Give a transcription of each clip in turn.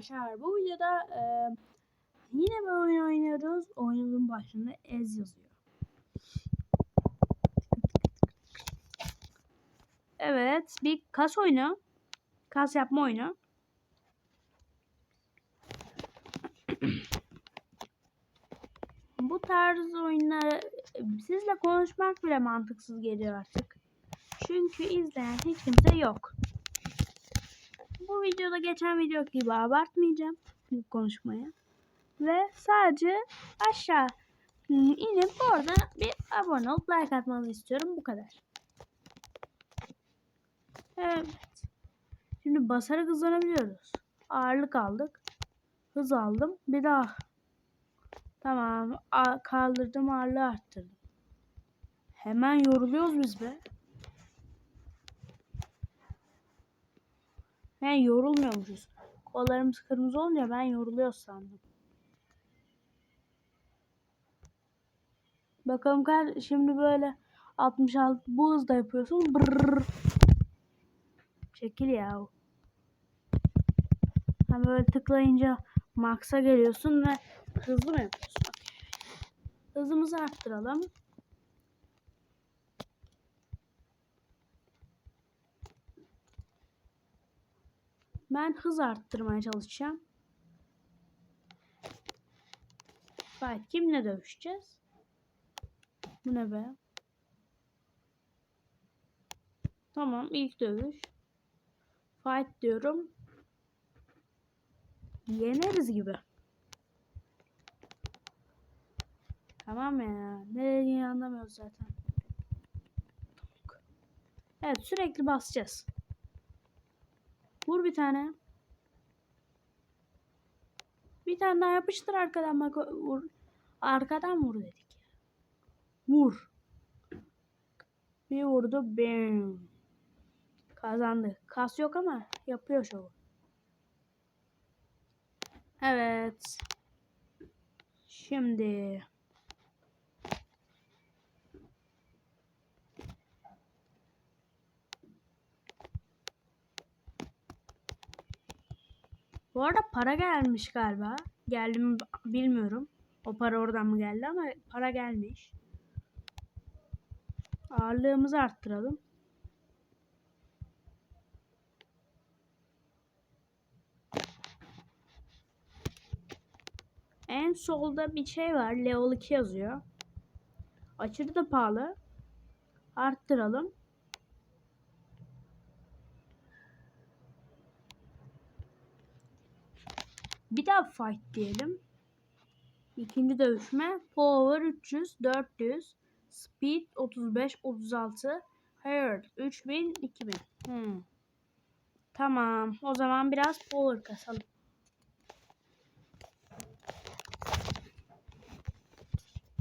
arkadaşlar bu videoda e, yine bir oyun oynuyoruz. Oyunun başında Ez yazıyor. Evet bir kas oyunu. Kas yapma oyunu. Bu tarz oyunları sizle konuşmak bile mantıksız geliyor artık. Çünkü izleyen hiç kimse yok. Bu videoda geçen video gibi abartmayacağım konuşmaya. Ve sadece aşağı inip orada bir abone olup like atmanızı istiyorum. Bu kadar. Evet. Şimdi basarak hızlanabiliyoruz. Ağırlık aldık. Hız aldım. Bir daha. Tamam. A kaldırdım ağırlığı arttırdım. Hemen yoruluyoruz biz be. He yorulmuyormuşuz. Kollarımız kırmızı olunca ben yoruluyor sandım. Bakalım kar şimdi böyle 66 bu hızda yapıyorsun. Brrr. Çekil ya. Hani böyle tıklayınca max'a geliyorsun ve hızlı mı yapıyorsun? Hızımızı arttıralım. Ben hız arttırmaya çalışacağım. Fight kimle dövüşeceğiz? Bu ne be? Tamam ilk dövüş. Fight diyorum. Yeneriz gibi. Tamam ya. Ne dediğini anlamıyoruz zaten. Evet sürekli basacağız. Vur bir tane. Bir tane daha yapıştır arkadan bak vur. Arkadan vur dedik. Vur. Bir vurdu. Bam. Kazandı. Kas yok ama yapıyor şovu. Evet. Şimdi Bu arada para gelmiş galiba. Geldi mi bilmiyorum. O para oradan mı geldi ama para gelmiş. Ağırlığımızı arttıralım. En solda bir şey var. Level 2 yazıyor. Aşırı da pahalı. Arttıralım. Bir daha fight diyelim. İkinci dövüşme. Power 300, 400. Speed 35, 36. Heart 3000, 2000. Hmm. Tamam. O zaman biraz power kasalım.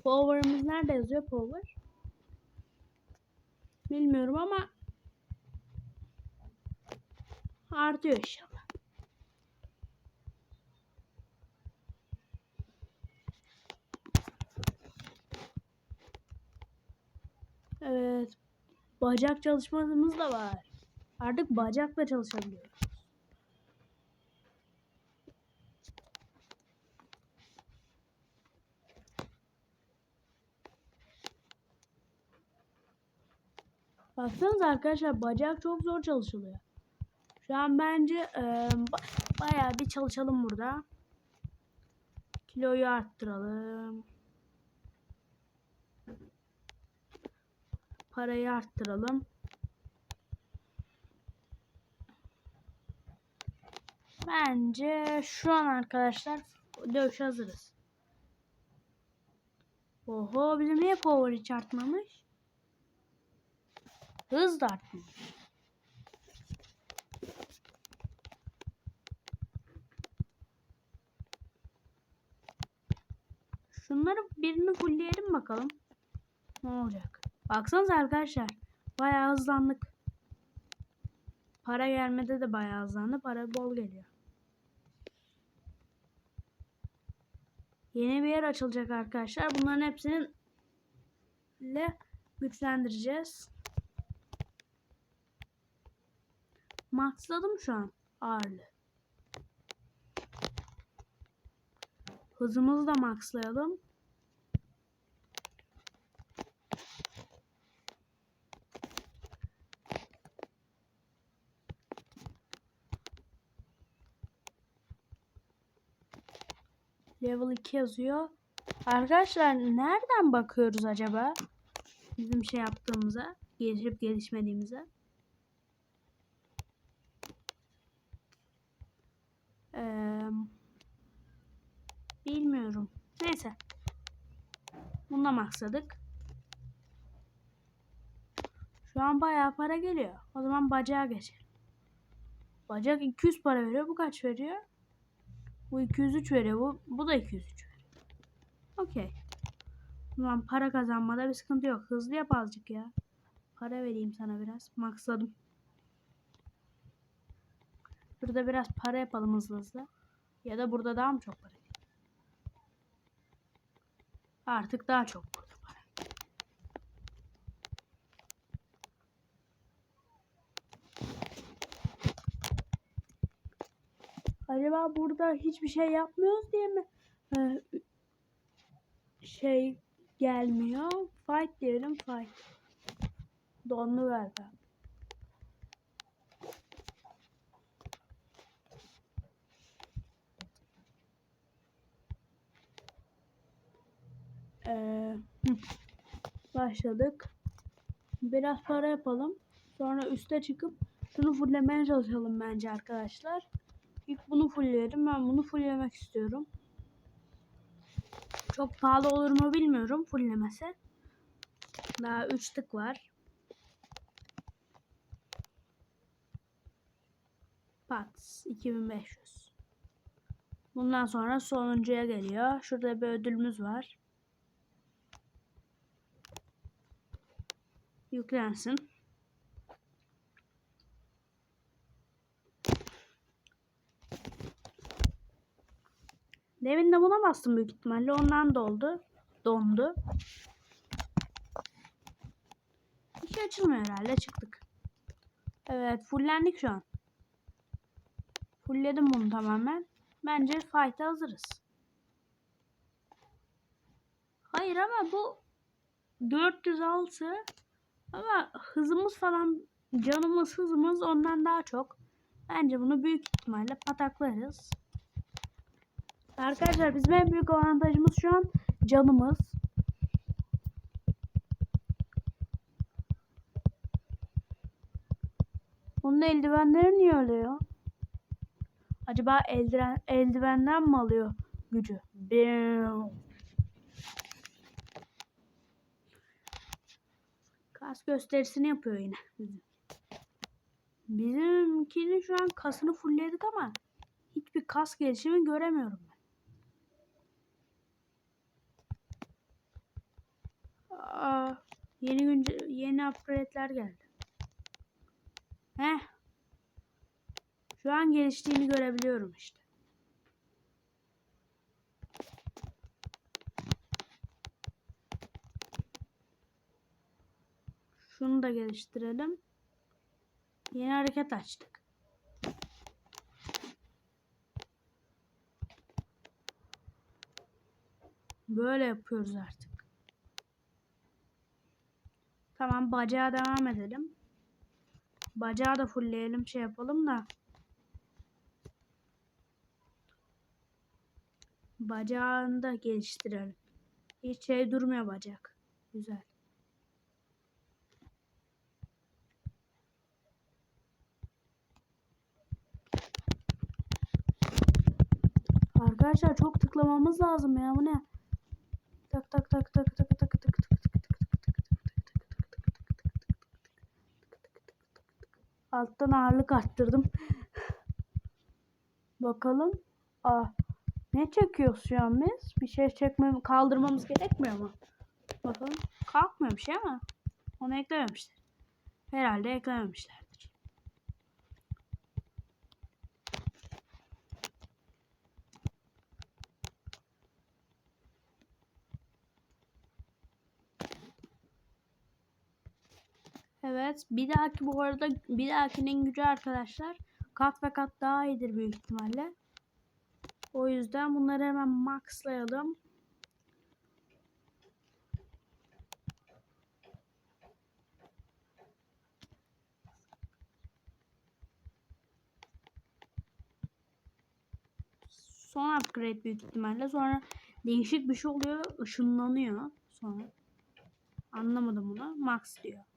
Power'ımız nerede yazıyor power? Bilmiyorum ama artıyor inşallah. Evet. Bacak çalışmamız da var. Artık bacakla çalışabiliyoruz. Baksanıza arkadaşlar bacak çok zor çalışılıyor. Şu an bence e, bayağı bir çalışalım burada. Kiloyu arttıralım. Parayı arttıralım. Bence şu an arkadaşlar dövüş hazırız. Oho bizim niye power hiç artmamış? Hız da artmamış. Şunları birini fullleyelim bakalım. Ne olacak? Baksanıza arkadaşlar. Bayağı hızlandık. Para gelmede de bayağı hızlandı. Para bol geliyor. Yeni bir yer açılacak arkadaşlar. Bunların hepsini ile güçlendireceğiz. Maxladım şu an ağırlığı. Hızımızı da maxlayalım. Level 2 yazıyor. Arkadaşlar nereden bakıyoruz acaba? Bizim şey yaptığımıza, gelişip gelişmediğimize. Eee bilmiyorum. Neyse. Bununla maksadık. Şu an bayağı para geliyor. O zaman bacağa geçelim. Bacak 200 para veriyor. Bu kaç veriyor? Bu 203 veriyor. Bu, bu da 203 veriyor. Okey. Zaman para kazanmada bir sıkıntı yok. Hızlı yap azıcık ya. Para vereyim sana biraz. Maksadım. Burada biraz para yapalım hızlı hızlı. Ya da burada daha mı çok para? Artık daha çok burada para. Acaba burada hiçbir şey yapmıyoruz diye mi e, şey gelmiyor? Fight diyelim fight. Donlu. Ee, hı. başladık. Biraz para yapalım. Sonra üste çıkıp şunu fulllemeye çalışalım bence arkadaşlar. Bunu fullleyelim. Ben bunu fulllemek istiyorum. Çok pahalı olur mu bilmiyorum fulllemesi. Daha 3 tık var. Pats 2500. Bundan sonra sonuncuya geliyor. Şurada bir ödülümüz var. Yüklensin. Demin de buna bastım büyük ihtimalle. Ondan doldu. Dondu. Bir şey açılmıyor herhalde. Çıktık. Evet. Fullendik şu an. Fullledim bunu tamamen. Bence fight'a hazırız. Hayır ama bu 406 ama hızımız falan canımız hızımız ondan daha çok. Bence bunu büyük ihtimalle pataklarız. Arkadaşlar bizim en büyük avantajımız şu an canımız. Onun eldivenleri niye ya? Acaba eldiven, eldivenden mi alıyor gücü? Bim. Kas gösterisini yapıyor yine. Bizim. Bizimkinin şu an kasını fullledik ama hiçbir kas gelişimi göremiyorum Aa, yeni günce yeni upgrade'ler geldi. Heh. Şu an geliştiğini görebiliyorum işte. Şunu da geliştirelim. Yeni hareket açtık. Böyle yapıyoruz artık. Tamam bacağa devam edelim. Bacağı da fullleyelim şey yapalım da. Bacağını da geliştirelim. Hiç şey durmuyor bacak. Güzel. Arkadaşlar çok tıklamamız lazım ya bu ne? Tak tak tak tak tak tak tak tak Alttan ağırlık arttırdım. Bakalım. Aa, ne çekiyoruz şu an biz? Bir şey çekmem, kaldırmamız gerekmiyor mu? Bakalım. Kalkmıyor bir şey ama. Onu eklememişler. Herhalde eklememişlerdir. Evet. Bir dahaki bu arada bir dahakinin gücü arkadaşlar kat ve kat daha iyidir büyük ihtimalle. O yüzden bunları hemen maxlayalım. Son upgrade büyük ihtimalle. Sonra değişik bir şey oluyor. ışınlanıyor. Sonra. Anlamadım bunu. Max diyor.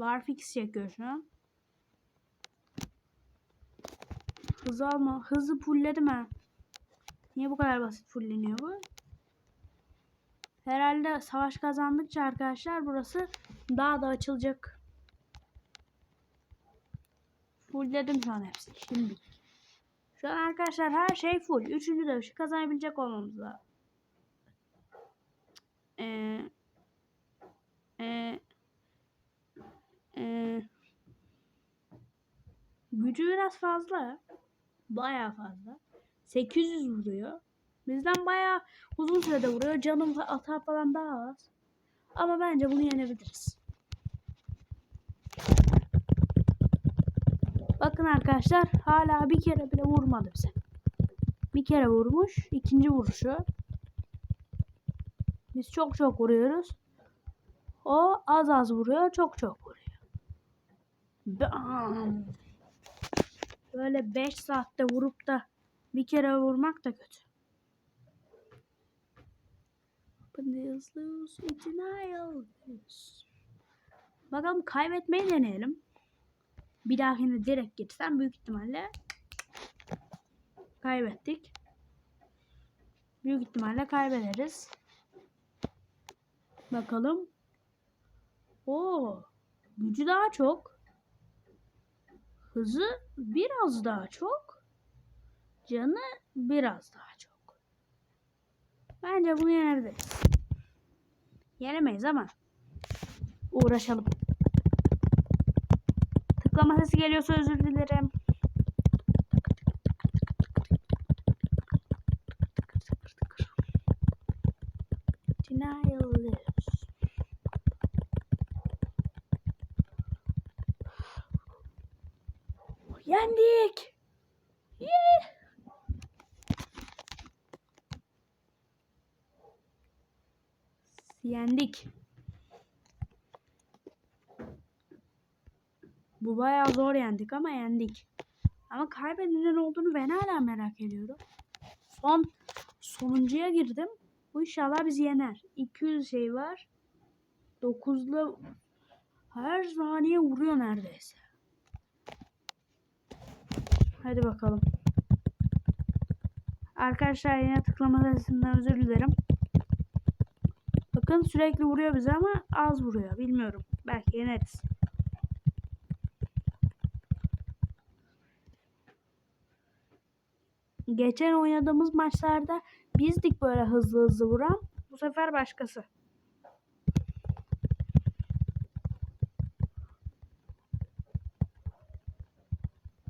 Barfix çekiyor şu an. Alma. Hızı fullledim ha. Niye bu kadar basit fulleniyor bu? Herhalde savaş kazandıkça arkadaşlar burası daha da açılacak. Fullledim şu an hepsini. Şimdi. Şu an arkadaşlar her şey full. Üçüncü dövüşü kazanabilecek olmamız lazım. Ee, e, e, gücü biraz fazla. Bayağı fazla. 800 vuruyor. Bizden bayağı uzun sürede vuruyor. Canım hata falan daha az. Ama bence bunu yenebiliriz. Bakın arkadaşlar hala bir kere bile vurmadı bize. Bir kere vurmuş. ikinci vuruşu. Biz çok çok vuruyoruz. O az az vuruyor. Çok çok vuruyor. Bam. Böyle 5 saatte vurup da bir kere vurmak da kötü. Bakalım kaybetmeyi deneyelim. Bir dahakine direkt gitsem büyük ihtimalle kaybettik. Büyük ihtimalle kaybederiz. Bakalım. O gücü daha çok. Hızı biraz daha çok. Canı biraz daha çok. Bence bunu yenebiliriz. Yenemeyiz ama uğraşalım. Tıklama sesi geliyorsa özür dilerim. Denial lives. Yendik. Yeah. Yendik. Bu bayağı zor yendik ama yendik. Ama kaybedilen olduğunu ben hala merak ediyorum. Son sonuncuya girdim. Bu inşallah bizi yener. 200 şey var. 9'lu her saniye vuruyor neredeyse. Hadi bakalım. Arkadaşlar yine tıklama sesinden özür dilerim. Bakın sürekli vuruyor bize ama az vuruyor. Bilmiyorum. Belki yeneriz. Geçen oynadığımız maçlarda bizdik böyle hızlı hızlı vuran. Bu sefer başkası.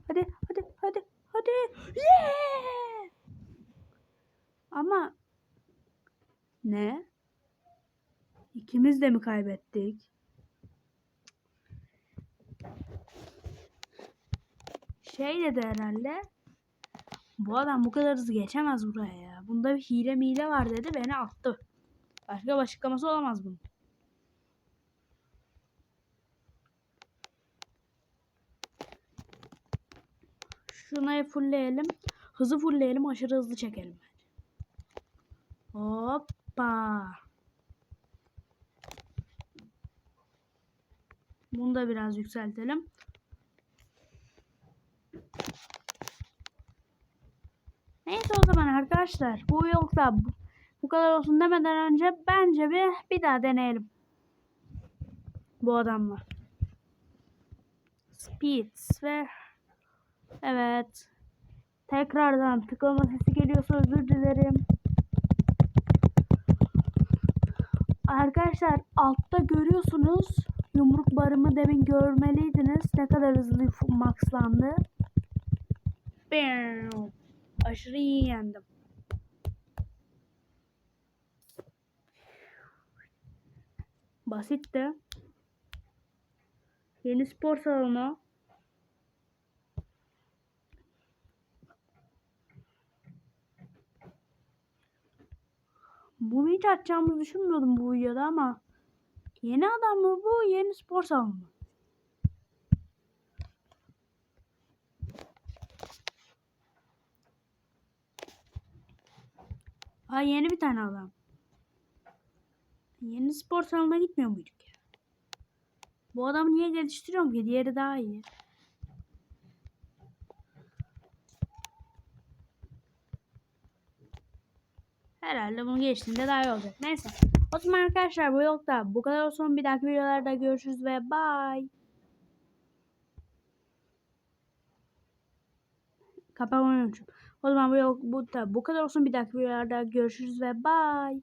Hadi hadi hadi hadi. Yeah! Ama ne? İkimiz de mi kaybettik? Şey dedi herhalde. Bu adam bu kadar hızlı geçemez buraya ya. Bunda bir hile mile var dedi beni attı. Başka bir açıklaması olamaz bunun. Şunayı fullleyelim. Hızı fullleyelim aşırı hızlı çekelim. Hoppa. Bunu da biraz yükseltelim. Neyse o zaman arkadaşlar bu yolda bu kadar olsun demeden önce bence bir bir daha deneyelim. Bu adamla. Speeds ve evet. Tekrardan tıklama sesi geliyorsa özür dilerim. Arkadaşlar altta görüyorsunuz yumruk barımı demin görmeliydiniz. Ne kadar hızlı maxlandı. Bam. Aşırı iyi yendim. Basitti. Yeni spor salonu. Açacağımızı düşünmüyordum bu videoda ama. Yeni adam mı bu? Yeni spor salonu mu? Ay yeni bir tane adam. Yeni spor salonuna gitmiyor muyduk ya? Bu adamı niye geliştiriyorum ki? Diğeri daha iyi. Herhalde bunu geçtiğinde daha iyi olacak. Neyse. O zaman arkadaşlar bu vlogda bu kadar olsun. Bir dahaki videolarda görüşürüz ve bye. Kapamayı unuttum. O zaman bu, bu, bu kadar olsun. Bir dahaki videolarda görüşürüz ve bye.